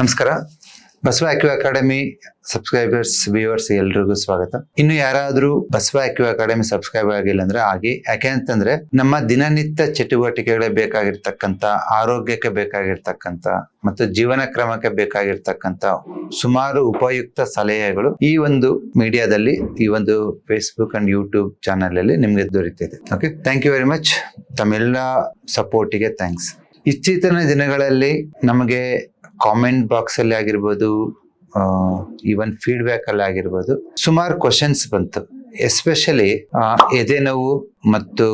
ನಮಸ್ಕಾರ. Basava acu academy subscribers viewers ಎಲ್ರಿಗೂ ಸ್ವಾಗತ. ಇನ್ನು ಯಾರಾದ್ರೂ ಬಸವ ಆಕ್ಯೂ ಅಕಾಡೆಮಿ ಸಬ್ಸ್ಕ್ರೈಬ್ ಆಗಿಲ್ಲ ಅಂದ್ರೆ ಆಗಿ ಯಾಕೆ ಅಂತಂದ್ರೆ ನಮ್ಮ ದಿನನಿತ್ಯ ಚಟುವಟಿಕೆಗಳಿಗೆ ಬೇಕಾಗಿರ್ತಕ್ಕಂಥ, ಆರೋಗ್ಯಕ್ಕೆ ಬೇಕಾಗಿರ್ತಕ್ಕಂಥ ಮತ್ತು ಜೀವನ ಕ್ರಮಕ್ಕೆ ಬೇಕಾಗಿರ್ತಕ್ಕಂಥ ಸುಮಾರು ಉಪಯುಕ್ತ ಸಲಹೆಗಳು ಈ ಒಂದು ಮೀಡಿಯಾದಲ್ಲಿ, ಈ ಒಂದು ಫೇಸ್ಬುಕ್ ಅಂಡ್ ಯೂಟ್ಯೂಬ್ ಚಾನಲ್ ಅಲ್ಲಿ ನಿಮ್ಗೆ ದೊರೀತಿದೆ. Okay thank you very much ತಮ್ಮೆಲ್ಲ ಸಪೋರ್ಟಿಗೆ ಥ್ಯಾಂಕ್ಸ್ ಇತ್ತೀಚಿನ ದಿನಗಳಲ್ಲಿ ನಮಗೆ ಕಾಮೆಂಟ್ ಬಾಕ್ಸ್ ಅಲ್ಲಿ ಆಗಿರ್ಬೋದು ಈವನ್ ಫೀಡ್ಬ್ಯಾಕ್ ಅಲ್ಲಿ ಆಗಿರ್ಬೋದು, ಸುಮಾರು ಕ್ವಶನ್ಸ್ ಬಂತು. ಎಸ್ಪೆಷಲಿ ಎದೆ ನೋವು ಮತ್ತು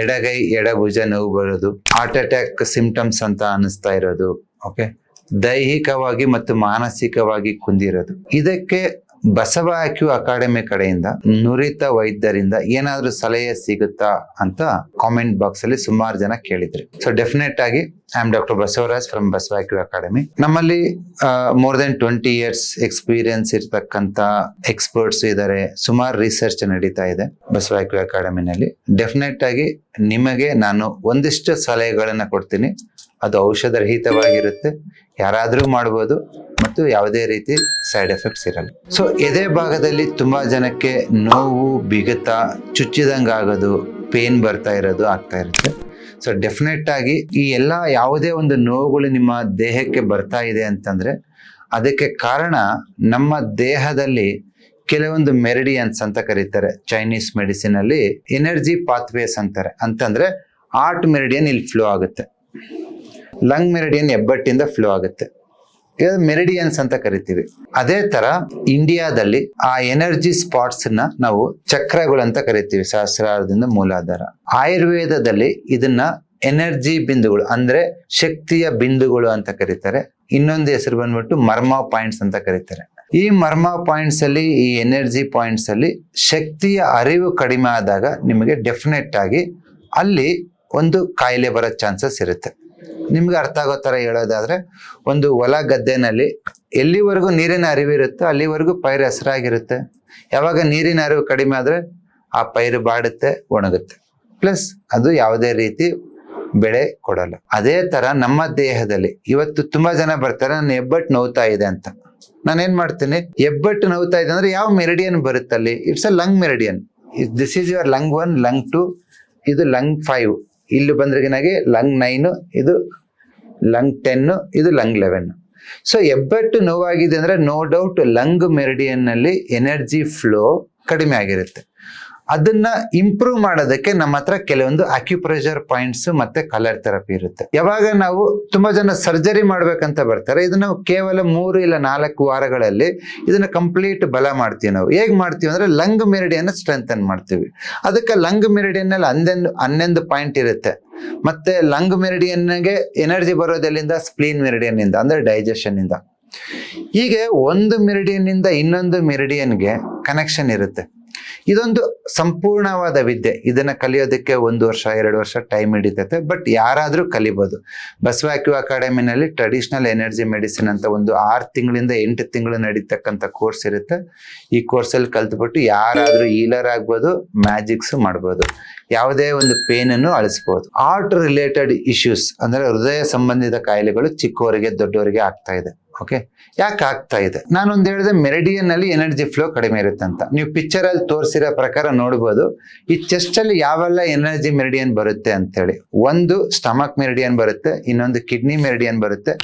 ಎಡಗೈ, ಎಡಭುಜ ನೋವು ಬರೋದು ಹಾರ್ಟ್ ಅಟ್ಯಾಕ್ ಸಿಂಪ್ಟಮ್ಸ್ ಅಂತ ಅನಿಸ್ತಾ ಇರೋದು ಓಕೆ ದೈಹಿಕವಾಗಿ ಮತ್ತು ಮಾನಸಿಕವಾಗಿ ಕುಂದಿರೋದು. ಇದಕ್ಕೆ ಬಸವ ಆಕ್ಯೂ ಅಕಾಡೆಮಿ ಕಡೆಯಿಂದ ನುರಿತ ವೈದ್ಯರಿಂದ ಏನಾದರೂ ಸಲಹೆ ಸಿಗುತ್ತಾ ಅಂತ ಕಾಮೆಂಟ್ ಬಾಕ್ಸ್ ಅಲ್ಲಿ ಸುಮಾರು ಜನ ಕೇಳಿದ್ರಿ. ಸೊ ಡೆಫಿನೆಟ್ ಆಗಿ I am doctor Basavaraj from Basava acu academy. ನಮ್ಮಲ್ಲಿ more than twenty years experience ಇರತಕ್ಕಂತ ಎಕ್ಸ್ಪರ್ಟ್ಸ್ ಇದ್ದಾರೆ ಸುಮಾರು ರಿಸರ್ಚ್ ನಡೀತಾ ಇದೆ ಬಸವ ಆಕ್ಯೂ ಅಕಾಡೆಮಿನಲ್ಲಿ. ಡೆಫಿನೆಟ್ ಆಗಿ ನಿಮಗೆ ನಾನು ಒಂದಿಷ್ಟು ಸಲಹೆಗಳನ್ನ ಕೊಡ್ತೀನಿ. ಅದು ಔಷಧ ರಹಿತವಾಗಿರುತ್ತೆ ಯಾರಾದ್ರೂ ಮಾಡ್ಬೋದು. ಮತ್ತು ಯಾವುದೇ ರೀತಿ ಸೈಡ್ ಎಫೆಕ್ಟ್ಸ್ ಇರಲ್ಲ. ಸೊ ಎದೆ ಭಾಗದಲ್ಲಿ ತುಂಬಾ ಜನಕ್ಕೆ ನೋವು, ಬಿಗತ ಚುಚ್ಚಿದಂಗ ಆಗೋದು ಪೇನ್ ಬರ್ತಾ ಇರೋದು ಆಗ್ತಾ ಇರುತ್ತೆ. ಸೊ ಡೆಫಿನೆಟ್ ಆಗಿ ಈ ಎಲ್ಲ ಯಾವುದೇ ಒಂದು ನೋವುಗಳು ನಿಮ್ಮ ದೇಹಕ್ಕೆ ಬರ್ತಾ ಇದೆ ಅಂತಂದ್ರೆ, ಅದಕ್ಕೆ ಕಾರಣ ನಮ್ಮ ದೇಹದಲ್ಲಿ ಕೆಲವೊಂದು ಮೆರಿಡಿಯನ್ಸ್ ಅಂತ ಕರೀತಾರೆ. ಚೈನೀಸ್ ಮೆಡಿಸಿನ್ ಅಲ್ಲಿ ಎನರ್ಜಿ ಪಾತ್ವೇಸ್ ಅಂತಾರೆ. ಅಂತಂದ್ರೆ ಆರ್ಟ್ ಮೆರಿಡಿಯನ್ ಇಲ್ಲಿ ಫ್ಲೋ ಆಗುತ್ತೆ. ಲಂಗ್ ಮೆರಿಡಿಯನ್ ಹೆಬ್ಬಟ್ಟಿಂದ ಫ್ಲೋ ಆಗುತ್ತೆ. ಮೆರಿಡಿಯನ್ಸ್ ಅಂತ ಕರಿತೀವಿ. ಅದೇ ತರ ಇಂಡಿಯಾದಲ್ಲಿ ಆ ಎನರ್ಜಿ ಸ್ಪಾಟ್ಸ್ನ ನಾವು ಚಕ್ರಗಳು ಅಂತ ಕರಿತೀವಿ, ಸಹಸ್ರಾರದಿಂದ ಮೂಲಾಧಾರ. ಆಯುರ್ವೇದದಲ್ಲಿ ಇದನ್ನ ಎನರ್ಜಿ ಬಿಂದುಗಳು ಅಂದ್ರೆ ಶಕ್ತಿಯ ಬಿಂದುಗಳು ಅಂತ ಕರೀತಾರೆ. ಇನ್ನೊಂದು ಹೆಸರು ಬಂದ್ಬಿಟ್ಟು ಮರ್ಮ ಪಾಯಿಂಟ್ಸ್ ಅಂತ ಕರೀತಾರೆ. ಈ ಮರ್ಮ ಪಾಯಿಂಟ್ಸ್ ಅಲ್ಲಿ, ಈ ಎನರ್ಜಿ ಪಾಯಿಂಟ್ಸ್ ಅಲ್ಲಿ ಶಕ್ತಿಯ ಅರಿವು ಕಡಿಮೆ ಆದಾಗ ನಿಮಗೆ ಡೆಫಿನೆಟ್ ಆಗಿ ಅಲ್ಲಿ ಒಂದು ಕಾಯಿಲೆ ಬರೋ ಚಾನ್ಸಸ್ ಇರುತ್ತೆ. ನಿಮ್ಗೆ ಅರ್ಥ ಆಗೋ ತರ ಹೇಳೋದಾದ್ರೆ, ಒಂದು ಹೊಲ ಗದ್ದೆನಲ್ಲಿ ಎಲ್ಲಿವರೆಗೂ ನೀರಿನ ಅರಿವಿರುತ್ತೋ ಅಲ್ಲಿವರೆಗೂ ಪೈರು ಹೆಸರಾಗಿರುತ್ತೆ. ಯಾವಾಗ ನೀರಿನ ಅರಿವು ಕಡಿಮೆ ಆದ್ರೆ ಆ ಪೈರು ಬಾಡುತ್ತೆ, ಒಣಗುತ್ತೆ. ಪ್ಲಸ್ ಅದು ಯಾವುದೇ ರೀತಿ ಬೆಳೆ ಕೊಡಲ್ಲ. ಅದೇ ತರ ನಮ್ಮ ದೇಹದಲ್ಲಿ ಇವತ್ತು ತುಂಬಾ ಜನ ಬರ್ತಾರೆ, ನನ್ನ ಹೆಬ್ಬಟ್ಟು ನೋವ್ತಾ ಇದೆ ಅಂತ. ನಾನೇನ್ ಮಾಡ್ತೀನಿ? ಹೆಬ್ಬಟ್ಟು ನೋವ್ತಾ ಇದೆ ಅಂದ್ರೆ ಯಾವ meridian ಬರುತ್ತಲ್ಲಿ? It's a lung meridian. This is your lung one lung two ಇದು ಲಂಗ್ ಫೈವ್. ಇಲ್ಲಿ ಬಂದ್ರಿಗಿನಾಗೆ ಲಂಗ್ ನೈನು ಇದು ಲಂಗ್ ಟೆನ್ ಇದು ಲಂಗ್ ಲೆವೆನ್ ಸೊ ಹೆಬ್ಬೆಟ್ಟು ನೋವಾಗಿದೆ ಅಂದ್ರೆ ನೋ ಡೌಟ್ ಲಂಗ್ ಮೆರಿಡಿಯನ್ನಲ್ಲಿ ಎನರ್ಜಿ ಫ್ಲೋ ಕಡಿಮೆ ಆಗಿರುತ್ತೆ. ಅದನ್ನ ಇಂಪ್ರೂವ್ ಮಾಡೋದಕ್ಕೆ ನಮ್ಮ ಹತ್ರ ಕೆಲವೊಂದು ಅಕ್ಯುಪ್ರೆಷರ್ ಪಾಯಿಂಟ್ಸ್ ಮತ್ತೆ ಕಲರ್ ಥೆರಪಿ ಇರುತ್ತೆ. ಯಾವಾಗ ನಾವು ತುಂಬಾ ಜನ ಸರ್ಜರಿ ಮಾಡ್ಬೇಕಂತ ಬರ್ತಾರೆ ಇದನ್ನ ಕೇವಲ ಮೂರು ಇಲ್ಲ ನಾಲ್ಕು ವಾರಗಳಲ್ಲಿ ಇದನ್ನ ಕಂಪ್ಲೀಟ್ ಬಲ ಮಾಡ್ತೀವಿ ನಾವು. ಹೇಗೆ ಮಾಡ್ತೀವಿ ಅಂದ್ರೆ ಲಂಗ್ ಮೆರಿಡಿಯನ್ ಸ್ಟ್ರೆಂಥನ್ ಮಾಡ್ತೀವಿ. ಅದಕ್ಕೆ ಲಂಗ್ ಮೆರಿಡಿಯನ್ ಅಲ್ಲಿ ಹನ್ನೊಂದು ಹನ್ನೊಂದು ಪಾಯಿಂಟ್ ಇರುತ್ತೆ. ಮತ್ತೆ ಲಂಗ್ ಮೆರಿಡಿಯನ್ಗೆ ಎನರ್ಜಿ ಬರೋದೆಲ್ಲಿಂದ? ಸ್ಪ್ಲೀನ್ ಮೆರಿಡಿಯನ್ ಇಂದ ಅಂದ್ರೆ ಡೈಜೆಷನ್ ಇಂದ ಹೀಗೆ ಒಂದು ಮೆರಿಡಿಯನ್ ಇಂದ ಇನ್ನೊಂದು ಮೆರಿಡಿಯನ್ಗೆ ಕನೆಕ್ಷನ್ ಇರುತ್ತೆ. ಇದೊಂದು ಸಂಪೂರ್ಣವಾದ ವಿದ್ಯೆ. ಇದನ್ನ ಕಲಿಯೋದಕ್ಕೆ ಒಂದು ವರ್ಷ, ಎರಡು ವರ್ಷ ಟೈಮ್ ಹಿಡಿತೈತೆ. ಬಟ್ ಯಾರಾದ್ರೂ ಕಲಿಬೋದು. ಬಸವ ಆಕ್ಯೂ ಅಕಾಡೆಮಿನಲ್ಲಿ ಟ್ರೆಡಿಷನಲ್ ಎನರ್ಜಿ ಮೆಡಿಸಿನ್ ಅಂತ ಒಂದು ಆರು ತಿಂಗಳಿಂದ ಎಂಟು ತಿಂಗಳು ನಡೀತಕ್ಕಂಥ ಕೋರ್ಸ್ ಇರುತ್ತೆ. ಈ ಕೋರ್ಸಲ್ಲಿ ಕಲ್ತ್ಬಿಟ್ಟು ಯಾರಾದ್ರೂ ಈಲರ್ ಆಗ್ಬೋದು ಮ್ಯಾಜಿಕ್ಸ್ ಮಾಡ್ಬೋದು. ಯಾವುದೇ ಒಂದು ಪೇನನ್ನು ಅಳಿಸ್ಬೋದು. ಆರ್ಟ್ ರಿಲೇಟೆಡ್ ಇಶ್ಯೂಸ್ ಅಂದ್ರೆ ಹೃದಯ ಸಂಬಂಧಿತ ಕಾಯಿಲೆಗಳು ಚಿಕ್ಕವರಿಗೆ ದೊಡ್ಡವರಿಗೆ ಆಗ್ತಾ ಇದೆ. ಓಕೆ ಯಾಕೆ ಆಗ್ತಾ ಇದೆ? ನಾನೊಂದು ಹೇಳಿದೆ ಮೆರಿಡಿಯನ್ ಅಲ್ಲಿ ಎನರ್ಜಿ ಫ್ಲೋ ಕಡಿಮೆ ಇರುತ್ತೆ ಅಂತ. ನೀವು ಪಿಕ್ಚರ್ ಅಲ್ಲಿ ತೋರಿಸಿರೋ ಪ್ರಕಾರ ನೋಡ್ಬೋದು. ಈ ಚೆಸ್ಟ್ ಅಲ್ಲಿ ಯಾವೆಲ್ಲ ಎನರ್ಜಿ ಮೆರಿಡಿಯನ್ ಬರುತ್ತೆ ಅಂತೇಳಿ. ಒಂದು ಸ್ಟಮಕ್ ಮೆರಿಡಿಯನ್ ಬರುತ್ತೆ, ಇನ್ನೊಂದು ಕಿಡ್ನಿ ಮೆರಿಡಿಯನ್ ಬರುತ್ತೆ,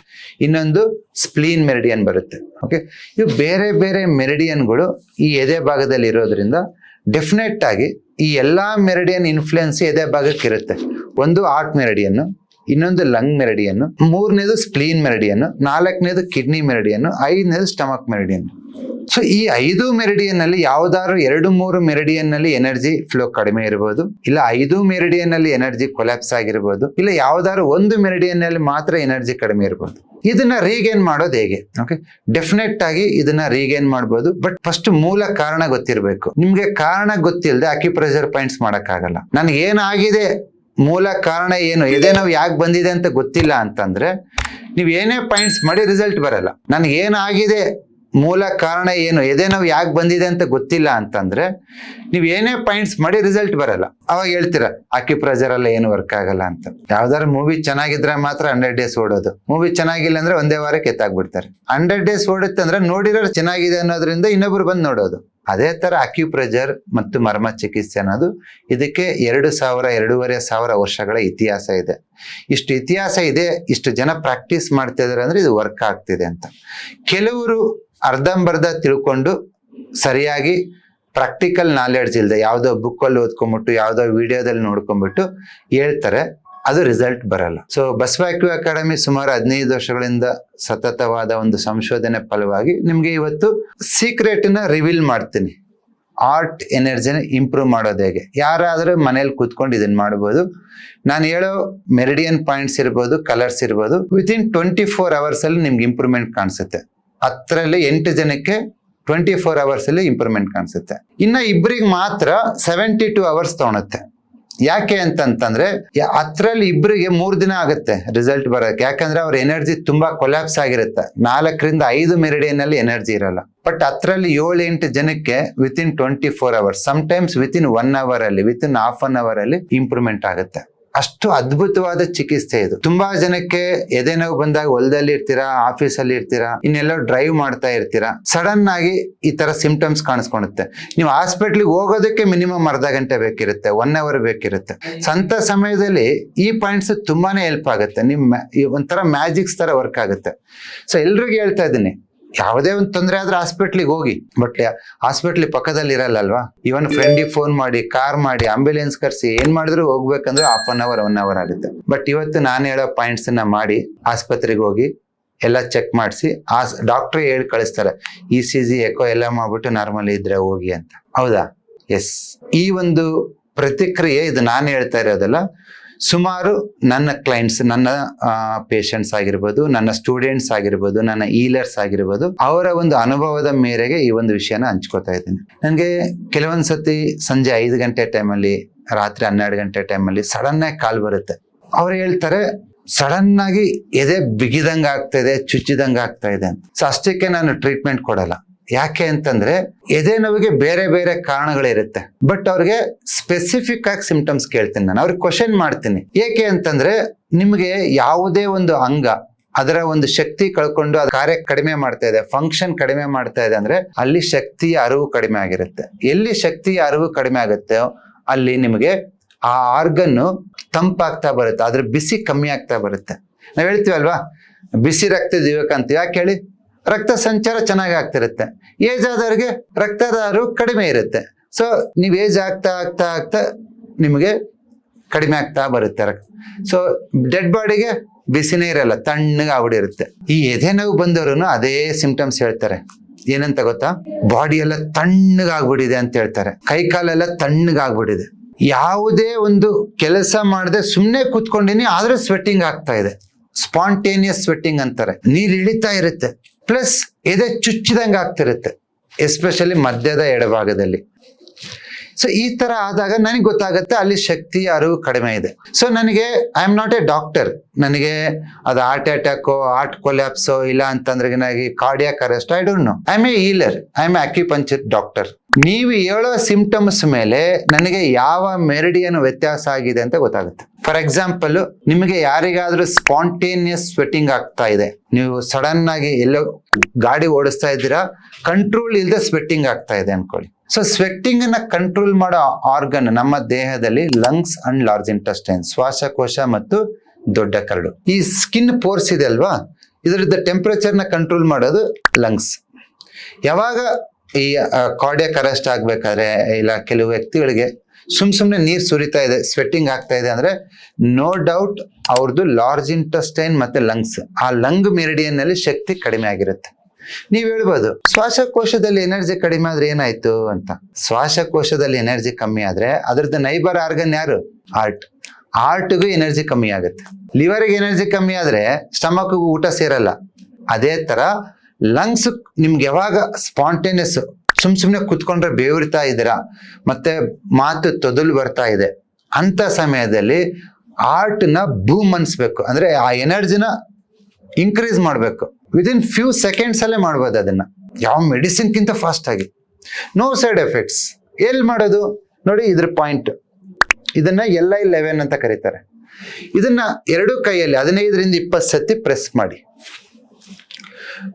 ಇನ್ನೊಂದು ಸ್ಪ್ಲೀನ್ ಮೆರಿಡಿಯನ್ ಬರುತ್ತೆ. ಓಕೆ ಇವು ಬೇರೆ ಬೇರೆ ಮೆರಿಡಿಯನ್ಗಳು ಈ ಎದೆ ಭಾಗದಲ್ಲಿ ಇರೋದ್ರಿಂದ ಡೆಫಿನೆಟ್ ಆಗಿ ಈ ಎಲ್ಲಾ ಮೆರಿಡಿಯನ್ ಇನ್ಫ್ಲುಯೆನ್ಸ್ ಎದೆ ಭಾಗಕ್ಕೆ ಇರುತ್ತೆ ಒಂದು ಆರ್ಟ್ ಮೆರಿಡಿಯನ್ ಇನ್ನೊಂದು ಲಂಗ್ ಮೆರಡಿಯನ್ನು, ಮೂರನೇದು ಸ್ಪ್ಲೀನ್ ಮೆರಡಿಯನ್ನು, ನಾಲ್ಕನೇದು ಕಿಡ್ನಿ ಮೆರಡಿಯನ್ನು, ಐದನೇದು ಸ್ಟಮಕ್ ಮೆರಿಡಿಯನ್ ಸೊ ಈ ಐದು ಮೆರಿಡಿಯನ್ ಅಲ್ಲಿ ಯಾವ್ದಾದ್ರು ಎರಡು ಮೂರು ಮೆರಿಡಿಯನ್ನಲ್ಲಿ ಎನರ್ಜಿ ಫ್ಲೋ ಕಡಿಮೆ ಇರಬಹುದು ಇಲ್ಲ ಐದು ಮೆರಿಡಿಯನ್ ಅಲ್ಲಿ ಎನರ್ಜಿ ಕೊಲ್ಯಾಪ್ಸ್ ಆಗಿರ್ಬೋದು, ಇಲ್ಲ ಯಾವ್ದಾದ್ರು ಒಂದು ಮೆರಿಡಿಯನ್ನಲ್ಲಿ ಮಾತ್ರ ಎನರ್ಜಿ ಕಡಿಮೆ ಇರಬಹುದು ಇದನ್ನ ರೀಗೇನ್ ಮಾಡೋದು ಹೇಗೆ? ಓಕೆ ಡೆಫಿನೆಟ್ ಆಗಿ ಇದನ್ನ ರೀಗೇನ್ ಮಾಡಬಹುದು ಬಟ್ ಫಸ್ಟ್ ಮೂಲ ಕಾರಣ ಗೊತ್ತಿರಬೇಕು. ನಿಮ್ಗೆ ಕಾರಣ ಗೊತ್ತಿಲ್ಲದೆ ಅಕ್ಯುಪ್ರೆಷರ್ ಪಾಯಿಂಟ್ಸ್ ಮಾಡಕ್ಕಾಗಲ್ಲ. ನನಗೆ ಏನಾಗಿದೆ ಮೂಲ ಕಾರಣ ಏನು? ಎದೆ ನಾವು ಯಾಕೆ ಬಂದಿದೆ ಅಂತ ಗೊತ್ತಿಲ್ಲ ಅಂತಂದ್ರೆ, ನೀವು ಏನೇ ಪಾಯಿಂಟ್ಸ್ ಮಾಡಿ ರಿಸಲ್ಟ್ ಬರಲ್ಲ. ನನಗೆ ಏನಾಗಿದೆ? ಮೂಲ ಕಾರಣ ಏನು? ಎದೆ ನಾವು ಯಾಕೆ ಬಂದಿದೆ ಅಂತ ಗೊತ್ತಿಲ್ಲ ಅಂತಂದ್ರೆ, ನೀವು ಏನೇ ಪಾಯಿಂಟ್ಸ್ ಮಾಡಿ ರಿಸಲ್ಟ್ ಬರಲ್ಲ. ಅವಾಗ ಹೇಳ್ತೀರಾ ಅಕ್ಯುಪ್ರೆಜರ್ ಎಲ್ಲ ಏನು ವರ್ಕ್ ಆಗಲ್ಲ ಅಂತ. ಯಾವ್ದಾದ್ರು ಮೂವಿ ಚೆನ್ನಾಗಿದ್ರೆ ಮಾತ್ರ ಹಂಡ್ರೆಡ್ ಡೇಸ್ ಓಡೋದು. ಮೂವಿ ಚೆನ್ನಾಗಿಲ್ಲ ಅಂದ್ರೆ ಒಂದೇ ವಾರಕ್ಕೆ ಎತ್ತಾಗ್ಬಿಡ್ತಾರೆ. ಹಂಡ್ರೆಡ್ ಡೇಸ್ ಓಡುತ್ತೆ ಅಂದ್ರೆ ನೋಡಿರೋ ಚೆನ್ನಾಗಿದೆ ಅನ್ನೋದ್ರಿಂದ ಇನ್ನೊಬ್ರು ಬಂದು ನೋಡೋದು. ಅದೇ ತರ ಅಕ್ಯುಪ್ರೆಜರ್ ಮತ್ತು ಮರ್ಮ ಚಿಕಿತ್ಸೆ ಅನ್ನೋದು ಇದಕ್ಕೆ ಎರಡು ಸಾವಿರ, ಎರಡೂವರೆ ಸಾವಿರ ವರ್ಷಗಳ ಇತಿಹಾಸ ಇದೆ. ಇಷ್ಟು ಇತಿಹಾಸ ಇದೆ, ಇಷ್ಟು ಜನ ಪ್ರಾಕ್ಟೀಸ್ ಮಾಡ್ತಾ ಇದಾರೆ ಅಂದ್ರೆ ಇದು ವರ್ಕ್ ಆಗ್ತಿದೆ ಅಂತ. ಕೆಲವರು ಅರ್ಧಂಬರ್ಧ ತಿಳ್ಕೊಂಡು ಸರಿಯಾಗಿ ಪ್ರಾಕ್ಟಿಕಲ್ ನಾಲೆಡ್ಜ್ ಇಲ್ಲದೆ ಯಾವುದೋ ಬುಕ್ಕಲ್ಲಿ ಓದ್ಕೊಂಬಿಟ್ಟು ಯಾವುದೋ ವಿಡಿಯೋದಲ್ಲಿ ನೋಡ್ಕೊಂಡ್ಬಿಟ್ಟು ಹೇಳ್ತಾರೆ. ಅದು ರಿಸಲ್ಟ್ ಬರಲ್ಲ. ಸೊ ಬಸವಾಕ್ಯೂ ಅಕಾಡೆಮಿ ಸುಮಾರು ಹದಿನೈದು ವರ್ಷಗಳಿಂದ ಸತತವಾದ ಒಂದು ಸಂಶೋಧನೆ ಫಲವಾಗಿ ನಿಮಗೆ ಇವತ್ತು ಸೀಕ್ರೆಟ್ನ ರಿವೀಲ್ ಮಾಡ್ತೀನಿ. ಆರ್ಟ್ ಎನರ್ಜಿನ ಇಂಪ್ರೂವ್ ಮಾಡೋದು ಹೇಗೆ? ಯಾರಾದರೂ ಮನೇಲಿ ಕೂತ್ಕೊಂಡು ಇದನ್ನು ಮಾಡ್ಬೋದು. ನಾನು ಹೇಳೋ ಮೆರಿಡಿಯನ್ ಪಾಯಿಂಟ್ಸ್ ಇರ್ಬೋದು ಕಲರ್ಸ್ ಇರ್ಬೋದು ವಿತಿನ್ ಟ್ವೆಂಟಿ ಫೋರ್ ಅವರ್ಸ್ ಅಲ್ಲಿ ನಿಮ್ಗೆ ಇಂಪ್ರೂವ್ಮೆಂಟ್ ಕಾಣಿಸುತ್ತೆ. ಹತ್ತರಲ್ಲಿ ಎಂಟು ಜನಕ್ಕೆ ಟ್ವೆಂಟಿ ಫೋರ್ ಅವರ್ಸ್ ಅಲ್ಲಿ ಇಂಪ್ರೂವ್ಮೆಂಟ್ ಕಾಣಿಸುತ್ತೆ. ಇನ್ನು ಇಬ್ಬರಿಗೆ ಮಾತ್ರ ಸೆವೆಂಟಿ ಟು ಅವರ್ಸ್ ತಗೊಳುತ್ತೆ. ಯಾಕೆ ಅಂತಂತಂದ್ರೆ ಹತ್ರಲ್ಲಿ ಇಬ್ಬರಿಗೆ ಮೂರು ದಿನ ಆಗುತ್ತೆ ರಿಸಲ್ಟ್ ಬರೋಕ್ಕೆ. ಯಾಕಂದ್ರೆ ಅವ್ರ ಎನರ್ಜಿ ತುಂಬಾ ಕೊಲ್ಯಾಪ್ಸ್ ಆಗಿರುತ್ತೆ. ನಾಲ್ಕರಿಂದ ಐದು ಮೆರಿಡಿಯನ್ ಅಲ್ಲಿ ಎನರ್ಜಿ ಇರಲ್ಲ. ಬಟ್ ಹತ್ರಲ್ಲಿ ಏಳು ಎಂಟು ಜನಕ್ಕೆ within twenty four hours times within one hour ಅಲ್ಲಿ within half an hour ಅಲ್ಲಿ ಇಂಪ್ರೂವ್ಮೆಂಟ್ ಆಗುತ್ತೆ. ಅಷ್ಟು ಅದ್ಭುತವಾದ ಚಿಕಿತ್ಸೆ ಇದು. ತುಂಬಾ ಜನಕ್ಕೆ ಎದೆ ನೋವು ಬಂದಾಗ ಹೊಲದಲ್ಲಿ ಇರ್ತೀರಾ ಆಫೀಸಲ್ಲಿ ಇರ್ತೀರಾ ಇನ್ನೆಲ್ಲ ಡ್ರೈವ್ ಮಾಡ್ತಾ ಇರ್ತೀರಾ ಸಡನ್ ಆಗಿ ಈ ತರ ಸಿಂಪ್ಟಮ್ಸ್ ಕಾಣಿಸ್ಕೊಳುತ್ತೆ ನೀವು ಹಾಸ್ಪಿಟ್ಲಿಗೆ ಹೋಗೋದಕ್ಕೆ ಮಿನಿಮಮ್ ಅರ್ಧ ಗಂಟೆ ಬೇಕಿರುತ್ತೆ ಒನ್ ಅವರ್ ಬೇಕಿರುತ್ತೆ. ಸಂತ ಸಮಯದಲ್ಲಿ ಈ ಪಾಯಿಂಟ್ಸ್ ತುಂಬಾನೇ ಹೆಲ್ಪ್ ಆಗುತ್ತೆ. ನಿಮ್ ಮ್ಯಾ- ಈ ಒಂಥರ ಮ್ಯಾಜಿಕ್ಸ್ ತರ ವರ್ಕ್ ಆಗುತ್ತೆ. ಸೊ ಎಲ್ರಿಗೂ ಹೇಳ್ತಾ ಇದ್ದೀನಿ ಯಾವುದೇ ಒಂದು ತೊಂದರೆ ಆದ್ರೆ ಹಾಸ್ಪಿಟ್ಲಿಗೆ ಹೋಗಿ. ಬಟ್ ಹಾಸ್ಪಿಟ್ಲ್ ಪಕ್ಕದಲ್ಲಿ ಇರಲ್ಲ ಅಲ್ವಾ ಇವನ್ ಫ್ರೆಂಡಿಗೆ ಫೋನ್ ಮಾಡಿ ಕಾರ್ ಮಾಡಿ ಆಂಬ್ಯುಲೆನ್ಸ್ ಕರ್ಸಿ, ಏನ್ ಮಾಡಿದ್ರು ಹೋಗ್ಬೇಕಂದ್ರೆ half an hour one hour ಆಗುತ್ತೆ. ಬಟ್ ಇವತ್ತು ನಾನು ಹೇಳೋ ಪಾಯಿಂಟ್ಸ್ ಮಾಡಿ, ಆಸ್ಪತ್ರೆಗೆ ಹೋಗಿ, ಎಲ್ಲ ಚೆಕ್ ಮಾಡಿಸಿ ಆ ಡಾಕ್ಟ್ರೇ ಹೇಳಿ ಕಳಿಸ್ತಾರೆ ಇ ಸಿ ಜಿ ಎಕೋ ಎಲ್ಲ ಮಾಡ್ಬಿಟ್ಟು ನಾರ್ಮಲ್ ಇದ್ರೆ ಹೋಗಿ ಅಂತ. ಹೌದಾ? ಎಸ್ ಈ ಒಂದು ಪ್ರತಿಕ್ರಿಯೆ ಇದು ನಾನು ಹೇಳ್ತಾ ಇರೋದಲ್ಲ ಸುಮಾರು ನನ್ನ ಕ್ಲೈಂಟ್ಸ್ ನನ್ನ ಪೇಷಂಟ್ಸ್ ಆಗಿರ್ಬೋದು, ನನ್ನ ಸ್ಟೂಡೆಂಟ್ಸ್ ಆಗಿರ್ಬೋದು, ನನ್ನ ಈಲರ್ಸ್ ಆಗಿರ್ಬೋದು, ಅವರ ಒಂದು ಅನುಭವದ ಮೇರೆಗೆ ಈ ಒಂದು ವಿಷಯನ ಹಂಚ್ಕೋತಾ ಇದ್ದೀನಿ. ನನಗೆ ಕೆಲವೊಂದು ಸತಿ ಸಂಜೆ ಐದು ಗಂಟೆ ಟೈಮಲ್ಲಿ ರಾತ್ರಿ ಹನ್ನೆರಡು ಗಂಟೆ ಟೈಮಲ್ಲಿ ಸಡನ್ ಆಗಿ ಕಾಲ್ ಬರುತ್ತೆ. ಅವ್ರು ಹೇಳ್ತಾರೆ ಸಡನ್ ಆಗಿ ಎದೆ ಬಿಗಿದಂಗೆ ಆಗ್ತಾ ಇದೆ ಚುಚ್ಚಿದಂಗೆ ಆಗ್ತಾ ಇದೆ ಅಂತ. ಸೊ ಅಷ್ಟಕ್ಕೆ ನಾನು ಟ್ರೀಟ್ಮೆಂಟ್ ಕೊಡಲ್ಲ. ಯಾಕೆ ಅಂತಂದ್ರೆ ಎದೆ ನೋವಿಗೆ ಬೇರೆ ಬೇರೆ ಕಾರಣಗಳಿರುತ್ತೆ. ಬಟ್ ಅವ್ರಿಗೆ ಸ್ಪೆಸಿಫಿಕ್ ಆಗಿ ಸಿಂಪ್ಟಮ್ಸ್ ಕೇಳ್ತೀನಿ ನಾನು. ಅವ್ರಿಗೆ ಕ್ವಶನ್ ಮಾಡ್ತೀನಿ. ಏಕೆ ಅಂತಂದ್ರೆ ನಿಮಗೆ ಯಾವುದೇ ಒಂದು ಅಂಗ, ಅದರ ಒಂದು ಶಕ್ತಿ ಕಳ್ಕೊಂಡು ಅದು ಕಾರ್ಯ ಕಡಿಮೆ ಮಾಡ್ತಾ ಇದೆ ಫಂಕ್ಷನ್ ಕಡಿಮೆ ಮಾಡ್ತಾ ಇದೆ ಅಂದ್ರೆ ಅಲ್ಲಿ ಶಕ್ತಿಯ ಅರಿವು ಕಡಿಮೆ ಆಗಿರುತ್ತೆ. ಎಲ್ಲಿ ಶಕ್ತಿಯ ಅರಿವು ಕಡಿಮೆ ಆಗುತ್ತೆ ಅಲ್ಲಿ ನಿಮಗೆ ಆ ಆರ್ಗನ್ನು ತಂಪಾಗ್ತಾ ಬರುತ್ತೆ. ಅದ್ರ ಬಿಸಿ ಕಮ್ಮಿ ಆಗ್ತಾ ಬರುತ್ತೆ. ನಾವ್ ಹೇಳ್ತೀವಲ್ವಾ? ಬಿಸಿ ರಕ್ತ ಜೀವಕ ಅಂತ ಯಾಕೆ ಹೇಳಿ? ರಕ್ತ ಸಂಚಾರ ಚೆನ್ನಾಗಿ ಆಗ್ತಿರುತ್ತೆ. ಏಜ್ ಆದವ್ರಿಗೆ ರಕ್ತದ ಅರಿವು ಕಡಿಮೆ ಇರುತ್ತೆ. ಸೊ ನೀವು ಏಜ್ ಆಗ್ತಾ ಆಗ್ತಾ ಆಗ್ತಾ ನಿಮಗೆ ಕಡಿಮೆ ಆಗ್ತಾ ಬರುತ್ತೆ ರಕ್ತ. ಸೊ ಡೆಡ್ ಬಾಡಿಗೆ ಬಿಸಿನೇ ಇರಲ್ಲ, ತಣ್ಣಗೆ ಆಗ್ಬಿಡಿರುತ್ತೆ. ಈ ಎದೆ ನೋವು ಬಂದವರು ಅದೇ ಸಿಂಪ್ಟಮ್ಸ್ ಹೇಳ್ತಾರೆ. ಏನಂತ ಗೊತ್ತಾ? ಬಾಡಿ ಎಲ್ಲ ತಣ್ಣಗೆ ಆಗ್ಬಿಟ್ಟಿದೆ ಅಂತ ಹೇಳ್ತಾರೆ. ಕೈ ಕಾಲೆಲ್ಲ ತಣ್ಣಗೆ ಆಗ್ಬಿಟ್ಟಿದೆ ಯಾವುದೇ ಒಂದು ಕೆಲಸ ಮಾಡದೆ ಸುಮ್ಮನೆ ಕೂತ್ಕೊಂಡಿನಿ, ಆದ್ರೆ ಸ್ವೆಟ್ಟಿಂಗ್ ಆಗ್ತಾ ಇದೆ. ಸ್ಪಾಂಟೇನಿಯಸ್ ಸ್ವೆಟ್ಟಿಂಗ್ ಅಂತಾರೆ. ನೀರು ಇಳಿತಾ ಇರುತ್ತೆ. ಪ್ಲಸ್ ಎದೆ ಚುಚ್ಚಿದಂಗೆ ಆಗ್ತಿರುತ್ತೆ ಎಸ್ಪೆಷಲಿ ಮಧ್ಯದ ಎಡಭಾಗದಲ್ಲಿ. ಸೊ ಈ ತರ ಆದಾಗ ನನಗೆ ಗೊತ್ತಾಗುತ್ತೆ ಅಲ್ಲಿ ಶಕ್ತಿ ಅರಿವು ಕಡಿಮೆ ಇದೆ. ಸೊ ನನಗೆ I am not a doctor ನನಗೆ ಅದು ಹಾರ್ಟ್ ಅಟ್ಯಾಕೋ ಹಾರ್ಟ್ ಕೊಲ್ಯಾಪ್ಸೋ ಇಲ್ಲ ಅಂತಂದ್ರೆ ನನಗೆ cardiac arrest I don't know I am a healer I am acupuncture doctor ನೀವು ಹೇಳೋ ಸಿಂಪ್ಟಮ್ಸ್ ಮೇಲೆ ನನಗೆ ಯಾವ ಮೆರಿಡಿಯನ್ ವ್ಯತ್ಯಾಸ ಆಗಿದೆ ಅಂತ ಗೊತ್ತಾಗುತ್ತೆ. ಫಾರ್ ಎಕ್ಸಾಂಪಲ್ ನಿಮಗೆ ಯಾರಿಗಾದ್ರೂ ಸ್ಪಾಂಟೇನಿಯಸ್ ಸ್ವೆಟಿಂಗ್ ಆಗ್ತಾ ಇದೆ. ನೀವು ಸಡನ್ ಆಗಿ ಎಲ್ಲೋ ಗಾಡಿ ಓಡಿಸ್ತಾ ಇದ್ದೀರಾ ಕಂಟ್ರೋಲ್ ಇಲ್ಲದೆ ಸ್ವೆಟ್ಟಿಂಗ್ ಆಗ್ತಾ ಇದೆ ಅನ್ಕೊಳ್ಳಿ. ಸೊ ಸ್ವೆಟ್ಟಿಂಗ್ ಅನ್ನ ಕಂಟ್ರೋಲ್ ಮಾಡೋ ಆರ್ಗನ್ ನಮ್ಮ ದೇಹದಲ್ಲಿ ಲಂಗ್ಸ್ ಅಂಡ್ ಲಾರ್ಜ್ ಇಂಟೆಸ್ಟೈನ್ ಶ್ವಾಸಕೋಶ ಮತ್ತು ದೊಡ್ಡ ಕರಡು. ಈ ಸ್ಕಿನ್ ಪೋರ್ಸ್ ಇದೆ ಅಲ್ವಾ? ಇದರದ್ದು ಟೆಂಪರೇಚರ್ನ ಕಂಟ್ರೋಲ್ ಮಾಡೋದು ಲಂಗ್ಸ್ ಯಾವಾಗ ಈ ಕಾರ್ಡಿಯಕ್ ಅರೆಸ್ಟ್ ಆಗ್ಬೇಕಾದ್ರೆ ಇಲ್ಲ ಕೆಲವು ವ್ಯಕ್ತಿಗಳಿಗೆ ಸುಮ್ ಸುಮ್ನೆ ನೀರ್ ಸುರಿತಾ ಇದೆ ಸ್ವೆಟ್ಟಿಂಗ್ ಆಗ್ತಾ ಇದೆ ಅಂದ್ರೆ ನೋ ಡೌಟ್ ಅವ್ರದ್ದು ಲಾರ್ಜ್ ಇಂಟೆಸ್ಟೈನ್ ಮತ್ತೆ ಲಂಗ್ಸ್ ಆ ಲಂಗ್ ಮೆರಿಡಿಯನ್ನಲ್ಲಿ ಶಕ್ತಿ ಕಡಿಮೆ ಆಗಿರುತ್ತೆ. ನೀವ್ ಹೇಳ್ಬೋದು, ಶ್ವಾಸಕೋಶದಲ್ಲಿ ಎನರ್ಜಿ ಕಡಿಮೆ ಆದ್ರೆ ಏನಾಯ್ತು ಅಂತ? ಶ್ವಾಸಕೋಶದಲ್ಲಿ ಎನರ್ಜಿ ಕಮ್ಮಿ ಆದ್ರೆ ಅದ್ರದ್ದು ನೈಬರ್ ಆರ್ಗನ್ ಯಾರು? ಹಾರ್ಟ್ ಹಾರ್ಟ್ಗೂ ಎನರ್ಜಿ ಕಮ್ಮಿ ಆಗುತ್ತೆ. ಲಿವರ್ಗೆ ಎನರ್ಜಿ ಕಮ್ಮಿ ಆದ್ರೆ ಸ್ಟಮಕ್ಗೂ ಊಟ ಸೇರಲ್ಲ. ಅದೇ ತರ ಲಂಗ್ಸ್ ನಿಮ್ಗೆ ಯಾವಾಗ ಸ್ಪಾಂಟೇನಿಯಸ್ ಸುಮ್ ಸುಮ್ನೆ ಕುತ್ಕೊಂಡ್ರೆ ಬೇವರ್ತಾ ಇದ್ದೀರಾ? ಮತ್ತೆ ಮಾತು ತೊದಲು ಬರ್ತಾ ಇದೆ. ಅಂತ ಸಮಯದಲ್ಲಿ ಆರ್ಟ್ನ ಬೂಮ್ ಅನ್ಸ್ಬೇಕು. ಅಂದ್ರೆ ಆ ಎನರ್ಜಿನ ಇನ್ಕ್ರೀಸ್ ಮಾಡಬೇಕು. ವಿದಿನ್ ಫ್ಯೂ ಸೆಕೆಂಡ್ಸ್ ಅಲ್ಲೇ ಮಾಡ್ಬೋದು ಅದನ್ನ. ಯಾವ ಮೆಡಿಸಿನ್ಗಿಂತ ಫಾಸ್ಟ್ ಆಗಿ. ನೋ ಸೈಡ್ ಎಫೆಕ್ಟ್ಸ್ ಎಲ್ಲಿ ಮಾಡೋದು? ನೋಡಿ ಇದ್ರ ಪಾಯಿಂಟ್ ಇದನ್ನ ಎಲ್ ಐ ಲೆವೆನ್ ಅಂತ ಕರೀತಾರೆ. ಇದನ್ನ ಎರಡು ಕೈಯಲ್ಲಿ, ಹದಿನೈದರಿಂದ ಇಪ್ಪತ್ತು ಸತಿ ಪ್ರೆಸ್ ಮಾಡಿ.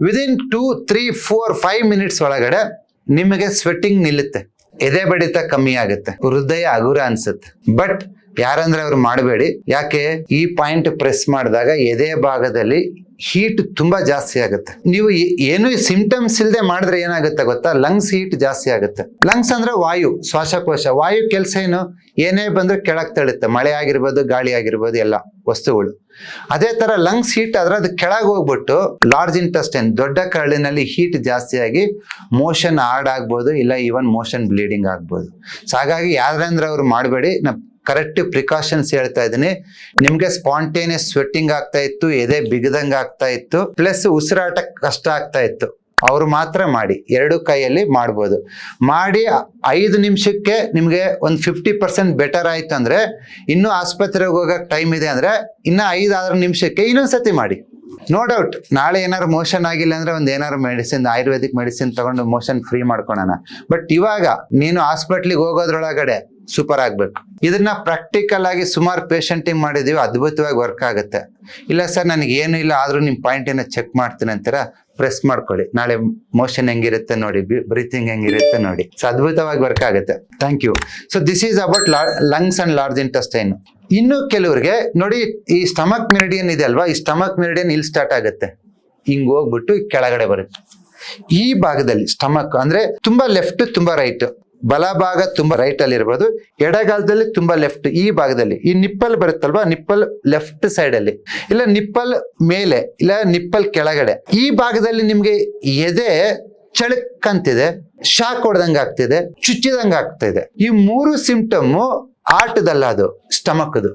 Within two three four five minutes ಒಳಗಡೆ ನಿಮಗೆ ಸ್ವೆಟ್ಟಿಂಗ್ ನಿಲ್ಲುತ್ತೆ. ಎದೆ ಬಡಿತ ಕಮ್ಮಿ ಆಗುತ್ತೆ. ಹೃದಯ ಹಗುರ ಅನ್ಸುತ್ತೆ. ಬಟ್ ಯಾರಂದ್ರೆ ಅವ್ರು ಮಾಡಬೇಡಿ. ಯಾಕೆ? ಈ ಪಾಯಿಂಟ್ ಪ್ರೆಸ್ ಮಾಡಿದಾಗ ಎದೆ ಭಾಗದಲ್ಲಿ ಹೀಟ್ ತುಂಬಾ ಜಾಸ್ತಿ ಆಗುತ್ತೆ. ನೀವು ಏನು ಸಿಂಟಮ್ಸ್ ಇಲ್ಲದೆ ಮಾಡಿದ್ರೆ ಏನಾಗುತ್ತೆ ಗೊತ್ತಾ? ಲಂಗ್ಸ್ ಹೀಟ್ ಜಾಸ್ತಿ ಆಗುತ್ತೆ. ಲಂಗ್ಸ್ ಅಂದ್ರೆ ವಾಯು, ಶ್ವಾಸಕೋಶ. ವಾಯು ಕೆಲಸ ಏನು? ಏನೇ ಬಂದ್ರೆ ಕೆಳಗೆ ತಳುತ್ತೆ ಮಳೆ ಆಗಿರ್ಬೋದು, ಗಾಳಿ ಆಗಿರ್ಬೋದು, ಎಲ್ಲ, ವಸ್ತುಗಳು. ಅದೇ ತರ ಲಂಗ್ಸ್ ಹೀಟ್ ಆದ್ರೆ ಅದು ಕೆಳಗೆ ಹೋಗ್ಬಿಟ್ಟು ಲಾರ್ಜ್ ಇಂಟೆಸ್ಟೈನ್ ದೊಡ್ಡ ಕರಳಿನಲ್ಲಿ ಹೀಟ್ ಜಾಸ್ತಿ ಆಗಿ ಮೋಷನ್ ಹಾರ್ಡ್ ಆಗ್ಬೋದು, ಇಲ್ಲ ಈವನ್ ಮೋಷನ್ ಬ್ಲೀಡಿಂಗ್ ಆಗ್ಬೋದು. ಸೊ ಹಾಗಾಗಿ ಯಾರಂದ್ರೆ ಅವ್ರು ಮಾಡಬೇಡಿ ನಾ ಕರೆಕ್ಟ್ ಪ್ರಿಕಾಷನ್ಸ್ ಹೇಳ್ತಾ ಇದ್ದೀನಿ. ನಿಮ್ಗೆ ಸ್ಪಾಂಟೇನಿಯಸ್ ಸ್ವೆಟ್ಟಿಂಗ್ ಆಗ್ತಾ ಇತ್ತು, ಎದೆ ಬಿಗದಂಗ್ ಆಗ್ತಾ ಇತ್ತು ಪ್ಲಸ್ ಉಸಿರಾಟ ಕಷ್ಟ ಆಗ್ತಾ ಇತ್ತು. ಅವ್ರು ಮಾತ್ರ ಮಾಡಿ, ಎರಡು ಕೈಯಲ್ಲಿ ಮಾಡ್ಬೋದು. ಮಾಡಿ ಐದು ನಿಮಿಷಕ್ಕೆ ನಿಮಗೆ ಒಂದು ಫಿಫ್ಟಿ ಪರ್ಸೆಂಟ್ ಬೆಟರ್ ಆಯ್ತು ಅಂದ್ರೆ ಇನ್ನೂ ಆಸ್ಪತ್ರೆಗೆ ಹೋಗಕ್ ಟೈಮ್ ಇದೆ ಅಂದ್ರೆ, ಇನ್ನ ಐದು ಆರು ನಿಮಿಷಕ್ಕೆ ಇನ್ನೊಂದ್ಸತಿ ಮಾಡಿ. ನೋ ಡೌಟ್ ನಾಳೆ ಏನಾದ್ರು ಮೋಷನ್ ಆಗಿಲ್ಲ ಅಂದ್ರೆ ಒಂದು ಏನಾದ್ರು ಮೆಡಿಸಿನ್ ಆಯುರ್ವೇದಿಕ್ ಮೆಡಿಸಿನ್ ತಗೊಂಡು ಮೋಷನ್ ಫ್ರೀ ಮಾಡ್ಕೊಳೋಣ. ಬಟ್ ಇವಾಗ ನೀನು ಹಾಸ್ಪಿಟ್ಲಿಗೆ ಹೋಗೋದ್ರೊಳಗಡೆ ಸೂಪರ್ ಆಗ್ಬೇಕು. ಇದನ್ನ ಪ್ರಾಕ್ಟಿಕಲ್ ಆಗಿ ಸುಮಾರು ಪೇಷಂಟಿಂಗ್ ಮಾಡಿದೀವಿ, ಅದ್ಭುತವಾಗಿ ವರ್ಕ್ ಆಗುತ್ತೆ. ಇಲ್ಲ ಸರ್ ನನಗೆ ಏನು ಇಲ್ಲ, ಆದ್ರೂ ನಿಮ್ಮ ಪಾಯಿಂಟ್ ಏನೋ ಚೆಕ್ ಮಾಡ್ತೀನಿ ಅಂತೀರಾ? ಪ್ರೆಸ್ ಮಾಡ್ಕೊಳ್ಳಿ. ನಾಳೆ ಮೋಷನ್ ಹೆಂಗಿರುತ್ತೆ ನೋಡಿ ಬ್ರೀತಿಂಗ್ ಹೆಂಗಿರುತ್ತೆ ನೋಡಿ. ಸೊ ಅದ್ಭುತವಾಗಿ ವರ್ಕ್ ಆಗುತ್ತೆ. Thank you so this is about lungs and large intestine ಇನ್ನು ಕೆಲವರಿಗೆ, ನೋಡಿ, ಈ ಸ್ಟಮಕ್ ಮೆರಿಡಿಯನ್ ಇದೆ ಅಲ್ವಾ? ಈ ಸ್ಟಮಕ್ ಮೆರಿಡಿಯನ್ ಇಲ್ಲಿ ಸ್ಟಾರ್ಟ್ ಆಗುತ್ತೆ. ಹಿಂಗ್ ಹೋಗ್ಬಿಟ್ಟು ಕೆಳಗಡೆ ಬರುತ್ತೆ. ಈ ಭಾಗದಲ್ಲಿ ಸ್ಟಮಕ್ ಅಂದ್ರೆ ತುಂಬಾ ಲೆಫ್ಟ್ ತುಂಬಾ ರೈಟ್ ಬಲಭಾಗ ತುಂಬಾ ರೈಟ್ ಅಲ್ಲಿ ಇರಬಹುದು ಎಡಗಾಲದಲ್ಲಿ ತುಂಬಾ ಲೆಫ್ಟ್ ಈ ಭಾಗದಲ್ಲಿ. ಈ ನಿಪ್ಪಲ್ ಬರುತ್ತಲ್ವಾ? ನಿಪ್ಪಲ್ ಲೆಫ್ಟ್ ಸೈಡ್ ಅಲ್ಲಿ. ಇಲ್ಲ ನಿಪ್ಪಲ್ ಮೇಲೆ, ಇಲ್ಲ ನಿಪ್ಪಲ್ ಕೆಳಗಡೆ. ಈ ಭಾಗದಲ್ಲಿ ನಿಮ್ಗೆ ಎದೆ ಚಳಕ್ ಅಂತಿದೆ ಶಾಕ್ ಹೊಡೆದಂಗ ಆಗ್ತಿದೆ, ಚುಚ್ಚಿದಂಗ ಇದೆ ಈ ಮೂರು ಸಿಂಪ್ಟಮ್ ಆಟದಲ್ಲ ಅದು ಸ್ಟಮಕ್ದು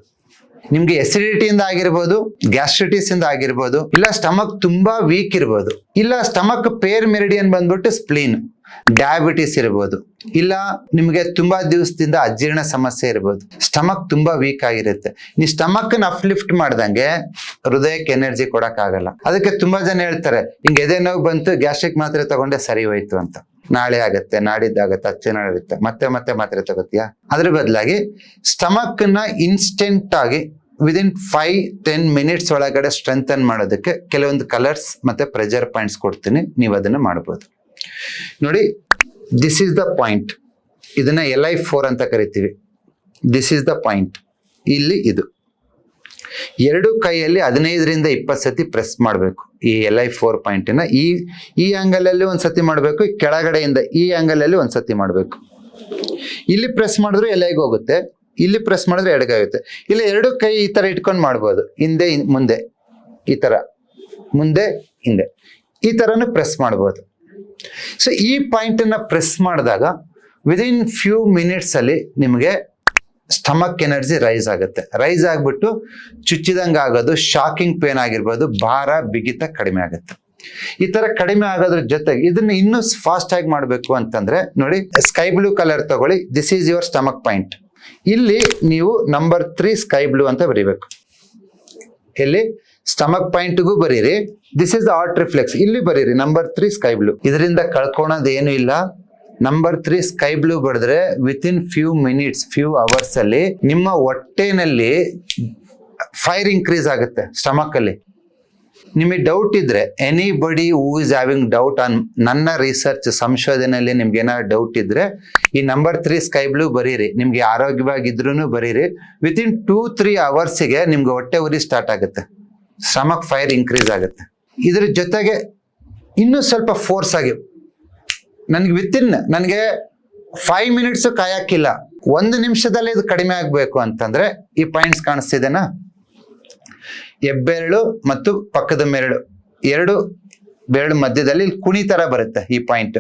ನಿಮ್ಗೆ ಎಸಿಡಿಟಿಯಿಂದ ಆಗಿರ್ಬೋದು ಗ್ಯಾಸ್ಟ್ರಿಟಿಸ್ ಇಂದ ಆಗಿರ್ಬೋದು, ಇಲ್ಲ ಸ್ಟಮಕ್ ತುಂಬಾ ವೀಕ್ ಇರ್ಬೋದು. ಇಲ್ಲ ಸ್ಟಮಕ್ ಪೇರ್ ಮೆರಿಡಿಯನ್ ಬಂದ್ಬಿಟ್ಟು ಸ್ಪ್ಲೀನ್ ಡಯಾಬಿಟಿಸ್ ಇರ್ಬೋದು. ಇಲ್ಲ, ನಿಮ್ಗೆ ತುಂಬಾ ದಿವಸದಿಂದ ಅಜೀರ್ಣ ಸಮಸ್ಯೆ ಇರ್ಬೋದು. ಸ್ಟಮಕ್ ತುಂಬಾ ವೀಕ್ ಆಗಿರುತ್ತೆ. ನೀ ಸ್ಟಮಕ್ ಅಪ್ಲಿಫ್ಟ್ ಮಾಡ್ದಂಗೆ ಹೃದಯಕ್ಕೆ ಎನರ್ಜಿ ಕೊಡಕ್ ಆಗಲ್ಲ ಅದಕ್ಕೆ ತುಂಬಾ ಜನ ಹೇಳ್ತಾರೆ, ಹಿಂಗೆ ಎದೆ ನೋವು ಬಂತು ಗ್ಯಾಸ್ಟ್ರಿಕ್ ಮಾತ್ರೆ ತಗೊಂಡೆ, ಸರಿ ಹೋಯ್ತು ಅಂತ. ನಾಳೆ ಆಗತ್ತೆ, ನಾಡಿದ್ದಾಗತ್ತೆ, ಹಚ್ಚೆ ನಾಡಿರುತ್ತೆ ಮತ್ತೆ ಮತ್ತೆ ಮಾತ್ರೆ ತಗೋತೀಯಾ? ಅದ್ರ ಬದಲಾಗಿ ಸ್ಟಮಕ್ನ ಇನ್ಸ್ಟೆಂಟ್ ಆಗಿ ವಿದಿನ್ ಫೈವ್ ಟೆನ್ ಮಿನಿಟ್ಸ್ ಒಳಗಡೆ ಸ್ಟ್ರೆಂಥನ್ ಮಾಡೋದಕ್ಕೆ ಕೆಲವೊಂದು ಕಲರ್ಸ್ ಮತ್ತೆ ಪ್ರೆಜರ್ ಪಾಯಿಂಟ್ಸ್ ಕೊಡ್ತೀನಿ, ನೀವು ಅದನ್ನ ಮಾಡ್ಬೋದು. ನೋಡಿ ದಿಸ್ ಈಸ್ ದ ಪಾಯಿಂಟ್ ಇದನ್ನ ಎಲ್ ಐ ಫೋರ್ ಅಂತ ಕರಿತೀವಿ. ದಿಸ್ ಈಸ್ ದ ಪಾಯಿಂಟ್ ಇಲ್ಲಿ ಇದು. ಎರಡು ಕೈಯಲ್ಲಿ ಹದಿನೈದರಿಂದ ಇಪ್ಪತ್ತು ಸತಿ ಪ್ರೆಸ್ ಮಾಡಬೇಕು. ಈ ಎಲ್ ಐ ಫೋರ್ ಪಾಯಿಂಟಿನ ಈ ಈ ಆ್ಯಂಗಲಲ್ಲಿ ಒಂದು ಸತಿ ಮಾಡಬೇಕು ಕೆಳಗಡೆಯಿಂದ ಈ ಆ್ಯಂಗಲಲ್ಲಿ ಒಂದು ಸತಿ ಮಾಡಬೇಕು. ಇಲ್ಲಿ ಪ್ರೆಸ್ ಮಾಡಿದ್ರೆ ಎಲೆಗೆ ಹೋಗುತ್ತೆ. ಇಲ್ಲಿ ಪ್ರೆಸ್ ಮಾಡಿದ್ರೆ ಎಡಗಾಗುತ್ತೆ ಇಲ್ಲ ಎರಡು ಕೈ ಈ ಥರ ಇಟ್ಕೊಂಡು ಮಾಡ್ಬೋದು. ಹಿಂದೆ, ಮುಂದೆ. ಈ ಥರ ಮುಂದೆ, ಹಿಂದೆ. ಈ ಥರನೂ ಪ್ರೆಸ್ ಮಾಡ್ಬೋದು. ಸೊ ಈ ಪಾಯಿಂಟ್ ಅನ್ನ ಪ್ರೆಸ್ ಮಾಡಿದಾಗ ವಿದಿನ್ ಫ್ಯೂ ಮಿನಿಟ್ಸ್ ಅಲ್ಲಿ ನಿಮಗೆ ಸ್ಟಮಕ್ ಎನರ್ಜಿ ರೈಸ್ ಆಗುತ್ತೆ. ರೈಸ್ ಆಗಿಬಿಟ್ಟು ಚುಚ್ಚಿದಂಗ ಆಗೋದು ಶಾಕಿಂಗ್ ಪೇನ್ ಆಗಿರ್ಬೋದು, ಭಾರ, ಬಿಗಿತ ಕಡಿಮೆ ಆಗುತ್ತೆ. ಈ ತರ ಕಡಿಮೆ ಆಗೋದ್ರ ಜೊತೆಗೆ ಇದನ್ನ ಇನ್ನೂ ಫಾಸ್ಟ್ ಆಗಿ ಮಾಡಬೇಕು ಅಂತಂದ್ರೆ, ನೋಡಿ ಸ್ಕೈ ಬ್ಲೂ ಕಲರ್ ತಗೊಳ್ಳಿ this is your stomach point ಇಲ್ಲಿ ನೀವು ನಂಬರ್ ತ್ರೀ ಸ್ಕೈ ಬ್ಲೂ ಅಂತ ಬರೀಬೇಕು. ಎಲ್ಲಿ? ಸ್ಟಮಕ್ ಪಾಯಿಂಟ್ಗೂ ಬರೀರಿ. ದಿಸ್ ಇಸ್ ಆರ್ಟ್ ರಿಫ್ಲೆಕ್ಸ್ ಇಲ್ಲಿ ಬರೀರಿ. ನಂಬರ್ ತ್ರೀ ಸ್ಕೈ ಬ್ಲೂ ಇದರಿಂದ ಕಳ್ಕೊಳೋದು ಏನು ಇಲ್ಲ. ನಂಬರ್ ತ್ರೀ ಸ್ಕೈ ಬ್ಲೂ ಬರೆದ್ರೆ within few minutes few hours ಅಲ್ಲಿ ನಿಮ್ಮ ಹೊಟ್ಟೆನಲ್ಲಿ ಫೈರ್ ಇನ್ಕ್ರೀಸ್ ಆಗುತ್ತೆ ಸ್ಟಮಕ್ ಅಲ್ಲಿ. ನಿಮಗೆ ಡೌಟ್ ಇದ್ರೆ anybody who is having doubt on ನನ್ನ ರಿಸರ್ಚ್ ಸಂಶೋಧನೆಯಲ್ಲಿ ನಿಮ್ಗೆ ಏನಾದ್ರು ಡೌಟ್ ಇದ್ರೆ, ಈ ನಂಬರ್ ತ್ರೀ ಸ್ಕೈ ಬ್ಲೂ ಬರೀರಿ. ನಿಮ್ಗೆ ಆರೋಗ್ಯವಾಗಿದ್ರು ಬರೀರಿ. ವಿತಿನ್ ಟೂ ತ್ರೀ ಅವರ್ಸಿಗೆ ನಿಮ್ಗೆ ಹೊಟ್ಟೆ ಉರಿ ಸ್ಟಾರ್ಟ್ ಆಗುತ್ತೆ. ಸ್ಟಮಕ್ ಫೈರ್ ಇನ್ಕ್ರೀಸ್ ಆಗುತ್ತೆ. ಇದ್ರ ಜೊತೆಗೆ ಇನ್ನೂ ಸ್ವಲ್ಪ ಫೋರ್ಸ್ ಆಗಿ, ನನಗೆ ವಿತಿನ್ ನನಗೆ ಫೈವ್ ಮಿನಿಟ್ಸ್ ಕಾಯಕ್ಕಿಲ್ಲ. ಒಂದು ನಿಮಿಷದಲ್ಲಿ ಇದು ಕಡಿಮೆ ಆಗಬೇಕು ಅಂತಂದ್ರೆ ಈ ಪಾಯಿಂಟ್ಸ್ ಕಾಣಿಸ್ತಿದೆನಾ? ಹೆಬ್ಬೆರಳು ಮತ್ತು ಪಕ್ಕದ ಮೆರಳು. ಎರಡು ಬೆರಳು ಮಧ್ಯದಲ್ಲಿ ಕುಣಿ ತರ ಬರುತ್ತೆ ಈ ಪಾಯಿಂಟ್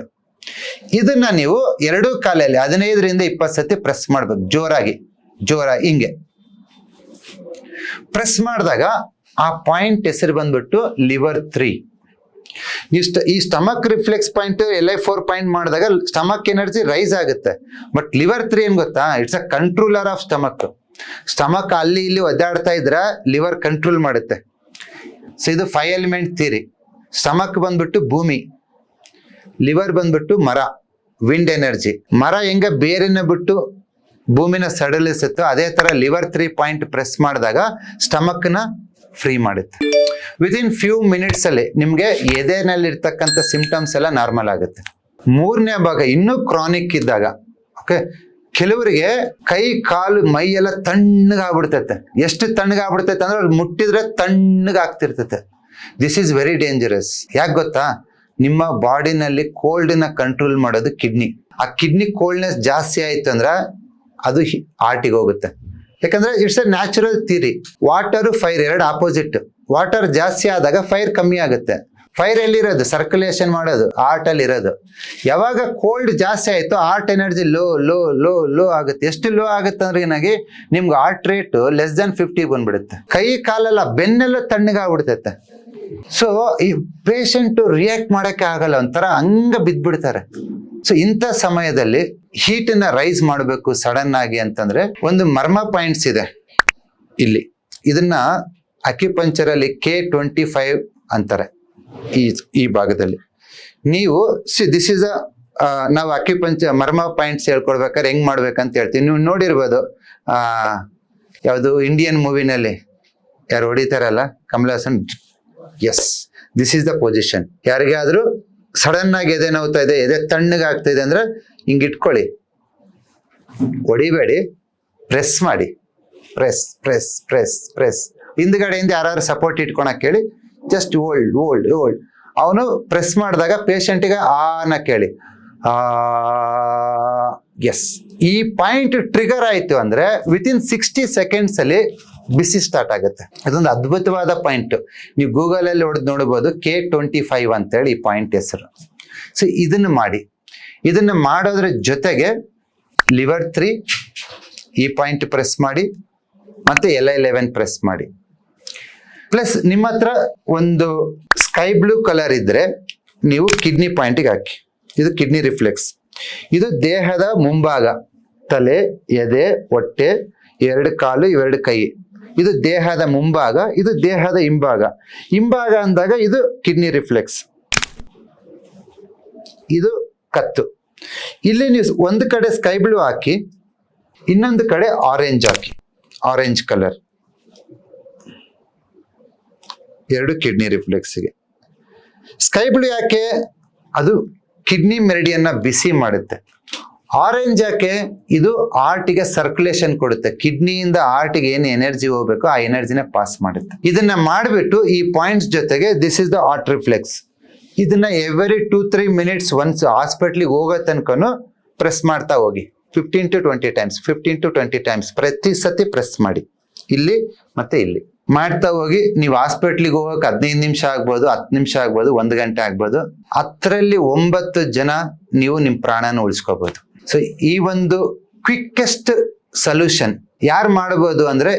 ಇದನ್ನ ನೀವು ಎರಡೂ ಕಾಲಲ್ಲಿ ಹದಿನೈದರಿಂದ ಇಪ್ಪತ್ತು ಸತಿ ಪ್ರೆಸ್ ಮಾಡ್ಬೇಕು. ಜೋರಾಗಿ ಜೋರಾಗಿ ಹಿಂಗೆ. ಪ್ರೆಸ್ ಮಾಡಿದಾಗ ಆ ಪಾಯಿಂಟ್ ಹೆಸರು ಬಂದ್ಬಿಟ್ಟು ಲಿವರ್ ತ್ರೀ. ನೀವು ಈ stomach reflex point L I four point ಮಾಡಿದಾಗ ಸ್ಟಮಕ್ ಎನರ್ಜಿ ರೈಸ್ ಆಗುತ್ತೆ. ಬಟ್ ಲಿವರ್ ತ್ರೀ ಏನ್ ಗೊತ್ತಾ? It's a controller of stomach stomach ಅಲ್ಲಿ ಇಲ್ಲಿ ಒದ್ದಾಡ್ತಾ ಇದ್ರೆ ಲಿವರ್ ಕಂಟ್ರೋಲ್ ಮಾಡುತ್ತೆ. ಸೊ ಇದು ಫೈವ್ ಎಲಿಮೆಂಟ್ ಥಿಯರಿ ಸ್ಟಮಕ್ ಬಂದ್ಬಿಟ್ಟು ಭೂಮಿ. ಲಿವರ್ ಬಂದ್ಬಿಟ್ಟು ಮರ. ವಿಂಡ್ ಎನರ್ಜಿ ಮರ ಹೆಂಗ ಬೇರೆನ ಬಿಟ್ಟು ಭೂಮಿನ ಸಡಲಿಸುತ್ತೋ, ಅದೇ ತರ ಲಿವರ್ ತ್ರೀ ಪಾಯಿಂಟ್ ಪ್ರೆಸ್ ಮಾಡಿದಾಗ ಸ್ಟಮಕ್ನ ಫ್ರೀ ಮಾಡುತ್ತೆ. ವಿದಿನ್ ಫ್ಯೂ ಮಿನಿಟ್ಸ್ ಅಲ್ಲಿ ಎದೆನಲ್ಲಿರ್ತಕ್ಕಂಥ ಸಿಂಪ್ಟಮ್ಸ್ ಎಲ್ಲ ನಾರ್ಮಲ್ ಆಗುತ್ತೆ. ಮೂರನೇ ಭಾಗ ಇನ್ನೂ ಕ್ರಾನಿಕ್ ಇದ್ದಾಗ ಓಕೆ ಕೆಲವರಿಗೆ ಕೈ, ಕಾಲು, ಮೈ ಎಲ್ಲ ತಣ್ಣಗಾಗ್ಬಿಡ್ತೈತೆ. ಎಷ್ಟು ತಣ್ಣಗಾಗ್ಬಿಡ್ತೈತೆ ಅಂದ್ರೆ ಅವ್ರು ಮುಟ್ಟಿದ್ರೆ ತಣ್ಣಗಾಗ್ತಿರ್ತೈತೆ. ದಿಸ್ ಈಸ್ ವೆರಿ ಡೇಂಜರಸ್ ಯಾಕೆ ಗೊತ್ತಾ? ನಿಮ್ಮ ಬಾಡಿನಲ್ಲಿ ಕೋಲ್ಡ್ನ ಕಂಟ್ರೋಲ್ ಮಾಡೋದು ಕಿಡ್ನಿ ಆ ಕಿಡ್ನಿ ಕೋಲ್ಡ್ನೆಸ್ ಜಾಸ್ತಿ ಆಯಿತು ಅಂದ್ರೆ ಅದು ಹಾರ್ಟಿಗೆ ಹೋಗುತ್ತೆ. ಯಾಕಂದ್ರೆ it's a natural theory water fire ಎರಡು ಆಪೋಸಿಟ್ ವಾಟರ್ ಜಾಸ್ತಿ ಆದಾಗ ಫೈರ್ ಕಮ್ಮಿ ಆಗುತ್ತೆ. ಫೈರ್ ಎಲ್ಲಿರೋದು? ಸರ್ಕ್ಯುಲೇಷನ್ ಮಾಡೋದು ಆರ್ಟಲ್ಲಿ ಇರೋದು. ಯಾವಾಗ ಕೋಲ್ಡ್ ಜಾಸ್ತಿ ಆಯಿತು heart energy low low low low ಆಗುತ್ತೆ. ಎಷ್ಟು ಲೋ ಆಗುತ್ತೆ ಅಂದ್ರೆ ಏನಾಗಿ ನಿಮ್ಗೆ heart rate less than fifty ಬಂದ್ಬಿಡುತ್ತೆ. ಕೈ ಕಾಲೆಲ್ಲ ಬೆನ್ನೆಲ್ಲ ತಣ್ಣಗಾಗ್ಬಿಡ್ತೈತೆ ಸೊ ಈ ಪೇಷಂಟ್ ರಿಯಾಕ್ಟ್ ಮಾಡಕ್ಕೆ ಆಗಲ್ಲ, ಒಂಥರ ಹಂಗ ಬಿದ್ದ್ಬಿಡ್ತಾರೆ ಸೊ ಇಂಥ ಸಮಯದಲ್ಲಿ ಹೀಟನ್ನ ರೈಸ್ ಮಾಡಬೇಕು ಸಡನ್ ಆಗಿ ಅಂತಂದ್ರೆ ಒಂದು ಮರ್ಮ ಪಾಯಿಂಟ್ಸ್ ಇದೆ. ಇಲ್ಲಿ ಇದನ್ನ ಅಕ್ಯುಪಂಚರ್ ಅಲ್ಲಿ ಕೆ ಟ್ವೆಂಟಿ ಫೈವ್ ಅಂತಾರೆ ಈ ಈ ಭಾಗದಲ್ಲಿ. ನೀವು ಸಿ ದಿಸ್ ಇಸ್ ಅ ನಾವು ಅಕ್ಯುಪಂಚ ಮರ್ಮ ಪಾಯಿಂಟ್ಸ್ ಹೇಳ್ಕೊಡ್ಬೇಕಾದ್ರೆ ಹೆಂಗ್ ಮಾಡ್ಬೇಕಂತ ಹೇಳ್ತೀವಿ. ನೀವು ನೋಡಿರ್ಬೋದು ಯಾವುದು ಇಂಡಿಯನ್ ಮೂವಿನಲ್ಲಿ ಯಾರು ಹೊಡಿತಾರಲ್ಲ Kamal Haasan yes this is the position ಯಾರಿಗಾದ್ರೂ ಸಡನ್ ಆಗಿ ಎದೆ ನೋವ್ತಾ ಇದೆ, ಎದೆ ತಣ್ಣಗೆ ಆಗ್ತಾ ಇದೆ ಅಂದ್ರೆ ಹಿಂಗ್ ಇಟ್ಕೊಳ್ಳಿ. ಹೊಡಿಬೇಡಿ, ಪ್ರೆಸ್ ಮಾಡಿ. Press press press press. ಹಿಂದ್ಗಡೆಯಿಂದ ಯಾರು ಸಪೋರ್ಟ್ ಇಟ್ಕೊಳಕ್ ಕೇಳಿ. ಜಸ್ಟ್ ಓಲ್ಡ್ ಓಲ್ಡ್ ಓಲ್ಡ್ ಅವನು ಪ್ರೆಸ್ ಮಾಡಿದಾಗ ಪೇಷಂಟಿಗೆ ಆನ ಕೇಳಿ. ಆ, ಎಸ್. ಈ ಪಾಯಿಂಟ್ ಟ್ರಿಗರ್ ಆಯ್ತು ಅಂದ್ರೆ ವಿತಿನ್ ಸಿಕ್ಸ್ಟಿ ಸೆಕೆಂಡ್ಸ್ ಅಲ್ಲಿ ಬಿಸಿ ಸ್ಟಾರ್ಟ್ ಆಗುತ್ತೆ. ಅದೊಂದು ಅದ್ಭುತವಾದ ಪಾಯಿಂಟ್ ನೀವು ಗೂಗಲ್ ಅಲ್ಲಿ ಹೊಡೆದು ನೋಡಬಹುದು ಕೆ ಟ್ವೆಂಟಿ ಫೈವ್ ಅಂತೇಳಿ ಈ ಪಾಯಿಂಟ್ ಹೆಸರು. ಸೊ ಇದನ್ನ ಮಾಡಿ. ಇದನ್ನ ಮಾಡೋದ್ರ ಜೊತೆಗೆ ಲಿವರ್ ತ್ರೀ ಈ ಪಾಯಿಂಟ್ ಪ್ರೆಸ್ ಮಾಡಿ, ಮತ್ತೆ ಎಲ್ ಐ ಲೆವೆನ್ ಪ್ರೆಸ್ ಮಾಡಿ. ಪ್ಲಸ್ ನಿಮ್ಮ ಹತ್ರ ಒಂದು ಸ್ಕೈ ಬ್ಲೂ ಕಲರ್ ಇದ್ರೆ ನೀವು ಕಿಡ್ನಿ ಪಾಯಿಂಟಿಗೆ ಹಾಕಿ. ಇದು ಕಿಡ್ನಿ ರಿಫ್ಲೆಕ್ಸ್ ಇದು ದೇಹದ ಮುಂಭಾಗ, ತಲೆ, ಎದೆ, ಹೊಟ್ಟೆ, ಎರಡು ಕಾಲು, ಇವೆರಡು ಕೈ. ಇದು ದೇಹದ ಮುಂಭಾಗ, ಇದು ದೇಹದ ಹಿಂಭಾಗ. ಹಿಂಭಾಗ ಅಂದಾಗ ಇದು ಕಿಡ್ನಿ ರಿಫ್ಲೆಕ್ಸ್. ಇದು ಕತ್ತು. ಇಲ್ಲಿ ನೀವು ಒಂದು ಕಡೆ ಸ್ಕೈ ಬ್ಲೂ ಹಾಕಿ, ಇನ್ನೊಂದು ಕಡೆ ಆರೆಂಜ್ ಹಾಕಿ. Orange colour. ಎರಡು ಕಿಡ್ನಿ ರಿಫ್ಲೆಕ್ಸ್ಗೆ ಸ್ಕೈ ಬ್ಲೂ ಯಾಕೆ? ಅದು ಕಿಡ್ನಿ ಮೆರಡಿಯನ್ನು ಬಿಸಿ ಮಾಡುತ್ತೆ. ಆರೆಂಜ್ ಯಾಕೆ? ಇದು ಆರ್ಟಿಗೆ ಸರ್ಕ್ಯುಲೇಷನ್ ಕೊಡುತ್ತೆ. ಕಿಡ್ನಿಯಿಂದ ಆರ್ಟಿಗೆ ಏನು ಎನರ್ಜಿ ಹೋಗ್ಬೇಕು ಆ ಎನರ್ಜಿನ ಪಾಸ್ ಮಾಡುತ್ತೆ. ಇದನ್ನ ಮಾಡಿಬಿಟ್ಟು ಈ ಪಾಯಿಂಟ್ಸ್ ಜೊತೆಗೆ this is the heart reflex ಇದನ್ನ every two three minutes once ಹಾಸ್ಪಿಟ್ಲಿಗೆ ಹೋಗೋ ತನಕನು ಪ್ರೆಸ್ ಮಾಡ್ತಾ ಹೋಗಿ. Fifteen to twenty times fifteen to twenty times ಪ್ರತಿ ಸತಿ ಪ್ರೆಸ್ ಮಾಡಿ. ಇಲ್ಲಿ ಮತ್ತೆ ಇಲ್ಲಿ. ಮಾಡ್ತಾ ಹೋಗಿ ನೀವು ಹಾಸ್ಪಿಟ್ಲಿಗೆ ಹೋಗಕ್ಕೆ ಹದಿನೈದು ನಿಮಿಷ ಆಗ್ಬೋದು, ಹತ್ತು ನಿಮಿಷ ಆಗ್ಬೋದು, ಒಂದು ಗಂಟೆ ಆಗ್ಬೋದು. ಹತ್ತರಲ್ಲಿ ಒಂಬತ್ತು ಜನ ನೀವು ನಿಮ್ಮ ಪ್ರಾಣನ ಉಳಿಸ್ಕೋಬಹುದು ಸೊ ಈ ಒಂದು ಕ್ವಿಕ್ಕೆಸ್ಟ್ ಸೊಲ್ಯೂಷನ್ ಯಾರು ಮಾಡಬಹುದು ಅಂದರೆ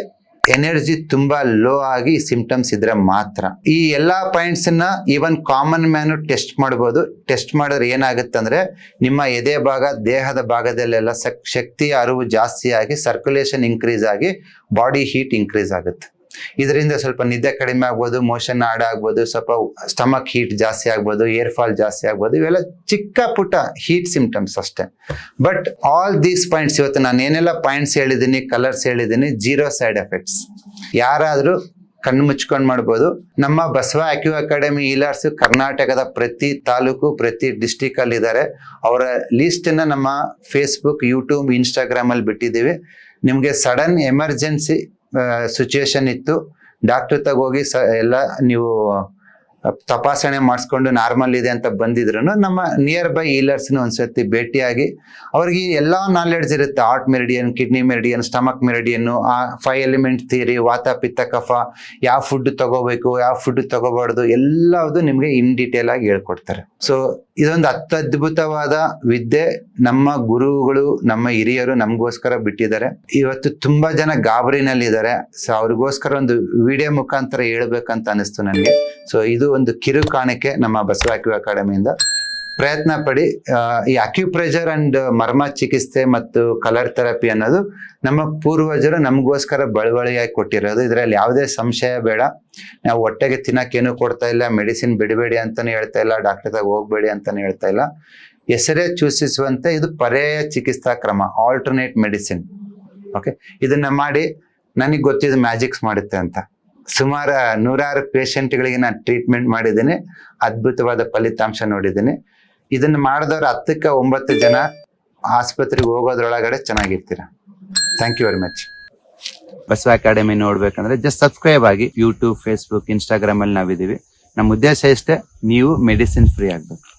ಎನರ್ಜಿ ತುಂಬಾ ಲೋ ಆಗಿ ಸಿಂಪ್ಟಮ್ಸ್ ಇದ್ರೆ ಮಾತ್ರ. ಈ ಎಲ್ಲಾ ಪಾಯಿಂಟ್ಸ್ನ ಈವನ್ ಕಾಮನ್ ಮ್ಯಾನು ಟೆಸ್ಟ್ ಮಾಡಬಹುದು ಟೆಸ್ಟ್ ಮಾಡಿದ್ರೆ ಏನಾಗುತ್ತೆ ಅಂದ್ರೆ ನಿಮ್ಮ ಎದೆ ಭಾಗ, ದೇಹದ ಭಾಗದಲ್ಲೆಲ್ಲ ಶಕ್ತಿಯ ಶಕ್ತಿ ಅರಿವು ಜಾಸ್ತಿ ಆಗಿ ಸರ್ಕ್ಯುಲೇಷನ್ ಇನ್ಕ್ರೀಸ್ ಆಗಿ ಬಾಡಿ ಹೀಟ್ ಇನ್ಕ್ರೀಸ್ ಆಗುತ್ತೆ. ಇದರಿಂದ ಸ್ವಲ್ಪ ನಿದ್ದೆ ಕಡಿಮೆ ಆಗ್ಬೋದು ಮೋಷನ್ ಆಡ್ ಆಗ್ಬೋದು, ಸ್ವಲ್ಪ ಸ್ಟಮಕ್ ಹೀಟ್ ಜಾಸ್ತಿ ಆಗ್ಬೋದು ಏರ್ ಫಾಲ್ ಜಾಸ್ತಿ ಆಗ್ಬೋದು, ಇವೆಲ್ಲ ಚಿಕ್ಕ ಪುಟ್ಟ ಹೀಟ್ ಸಿಂಪ್ಟಮ್ಸ್ ಅಷ್ಟೇ. ಬಟ್ ಆಲ್ ದೀಸ್ ಪಾಯಿಂಟ್ಸ್ ಇವತ್ತು ನಾನು ಏನೆಲ್ಲ ಪಾಯಿಂಟ್ಸ್ ಹೇಳಿದ್ದೀನಿ ಕಲರ್ಸ್ ಹೇಳಿದ್ದೀನಿ ಜೀರೋ ಸೈಡ್ ಎಫೆಕ್ಟ್ಸ್ ಯಾರಾದರೂ ಕಣ್ಣು ಮುಚ್ಕೊಂಡು ಮಾಡ್ಬೋದು. ನಮ್ಮ ಬಸವ ಆಕ್ಯೂ ಅಕಾಡೆಮಿ ಇಲಾರ್ಸ್ ಕರ್ನಾಟಕದ ಪ್ರತಿ ತಾಲೂಕು, ಪ್ರತಿ ಡಿಸ್ಟಿಕ್ ಅಲ್ಲಿ ಇದ್ದಾರೆ. ಅವರ ಲಿಸ್ಟ್ನ ನಮ್ಮ ಫೇಸ್ಬುಕ್ ಯೂಟ್ಯೂಬ್ ಇನ್ಸ್ಟಾಗ್ರಾಮಲ್ಲಿ ಬಿಟ್ಟಿದ್ದೀವಿ. ನಿಮಗೆ ಸಡನ್ ಎಮರ್ಜೆನ್ಸಿ ಸಿಚುಯೇಷನ್ ಇತ್ತು. ಡಾಕ್ಟರ್ ತಗೋಗಿ ಸ ಎಲ್ಲ ನೀವು ತಪಾಸಣೆ ಮಾಡಿಸ್ಕೊಂಡು ನಾರ್ಮಲ್ ಇದೆ ಅಂತ ಬಂದಿದ್ರು ನಮ್ಮ ನಿಯರ್ ಬೈ ಈಲರ್ಸ್ನ ಒಂದ್ಸತಿ ಭೇಟಿಯಾಗಿ ಅವ್ರಿಗೆ ಎಲ್ಲ ನಾಲೆಡ್ಜ್ ಇರುತ್ತೆ. Heart meridian kidney meridian stomach meridian ಆ ಫೈವ್ ಎಲಿಮೆಂಟ್ ಥಿಯರಿ ವಾತ ಪಿತ್ತ ಕಫ ಯಾವ ಫುಡ್ ತಗೋಬೇಕು, ಯಾವ ಫುಡ್ ತಗೋಬಾರ್ದು ಎಲ್ಲದು ನಿಮಗೆ ಇನ್ ಡೀಟೇಲ್ ಆಗಿ ಹೇಳ್ಕೊಡ್ತಾರೆ. ಸೊ ಇದೊಂದು ಅತ್ಯದ್ಭುತವಾದ ವಿದ್ಯೆ. ನಮ್ಮ ಗುರುಗಳು, ನಮ್ಮ ಹಿರಿಯರು ನಮಗೋಸ್ಕರ ಬಿಟ್ಟಿದ್ದಾರೆ. ಇವತ್ತು ತುಂಬಾ ಜನ ಗಾಬರಿನಲ್ಲಿ ಇದ್ದಾರೆ ಸೊ ಅವ್ರಿಗೋಸ್ಕರ ಒಂದು ವಿಡಿಯೋ ಮುಖಾಂತರ ಹೇಳ್ಬೇಕಂತ ಅನಿಸ್ತು ನನಗೆ ಸೊ ಇದು ಒಂದು ಕಿರು ಕಾಣಿಕೆ ನಮ್ಮ ಬಸವಾಕ್ಯೂ ಅಕಾಡೆಮಿಯಿಂದ. ಪ್ರಯತ್ನ ಪಡಿ ಈ ಅಕ್ಯುಪ್ರೆಷರ್ ಅಂಡ್ ಮರ್ಮ ಚಿಕಿತ್ಸೆ ಮತ್ತು ಕಲರ್ ಥೆರಪಿ ಅನ್ನೋದು ನಮ್ಮ ಪೂರ್ವಜರು ನಮಗೋಸ್ಕರ ಬಳುವಳಿಯಾಗಿ ಕೊಟ್ಟಿರೋದು. ಇದರಲ್ಲಿ ಯಾವುದೇ ಸಂಶಯ ಬೇಡ. ನಾವು ಹೊಟ್ಟೆಗೆ ತಿನ್ನಕ್ಕೇನು ಕೊಡ್ತಾ ಇಲ್ಲ, ಮೆಡಿಸಿನ್ ಬಿಡಬೇಡಿ ಅಂತಾನೆ ಹೇಳ್ತಾ ಇಲ್ಲ ಡಾಕ್ಟರ್ ತಾಗ ಹೋಗ್ಬೇಡಿ ಅಂತಾನೆ ಹೇಳ್ತಾ ಇಲ್ಲ. ಹೆಸರೇ ಚೂಸಿಸುವಂತೆ ಇದು ಪರ್ಯಾಯ ಚಿಕಿತ್ಸಾ ಕ್ರಮ ಆಲ್ಟರ್ನೇಟ್ ಮೆಡಿಸಿನ್ ಓಕೆ ಇದನ್ನ ಮಾಡಿ, ನನಗೆ ಗೊತ್ತಿದ್ದು ಮ್ಯಾಜಿಕ್ಸ್ ಮಾಡುತ್ತೆ ಅಂತ. ಸುಮಾರು ನೂರಾರು ಪೇಷಂಟ್ಗಳಿಗೆ ನಾನು ಟ್ರೀಟ್ಮೆಂಟ್ ಮಾಡಿದ್ದೀನಿ. ಅದ್ಭುತವಾದ ಫಲಿತಾಂಶ ನೋಡಿದ್ದೀನಿ. ಇದನ್ನು ಮಾಡಿದವ್ರು ಹತ್ತಕ್ಕೆ ಒಂಬತ್ತು ಜನ ಆಸ್ಪತ್ರೆಗೆ ಹೋಗೋದ್ರೊಳಗಡೆ ಚೆನ್ನಾಗಿರ್ತೀರ? Thank you very much Basava academy ನೋಡ್ಬೇಕಂದ್ರೆ ಜಸ್ಟ್ ಸಬ್ಸ್ಕ್ರೈಬ್ ಆಗಿ ಯೂಟ್ಯೂಬ್ ಫೇಸ್ಬುಕ್ ಇನ್ಸ್ಟಾಗ್ರಾಮ್ ಅಲ್ಲಿ ನಾವಿದ್ದೀವಿ. ನಮ್ಮ ಉದ್ದೇಶ ಇಷ್ಟೇ, ನೀವು ಮೆಡಿಸಿನ್ ಫ್ರೀ ಆಗ್ಬೇಕು.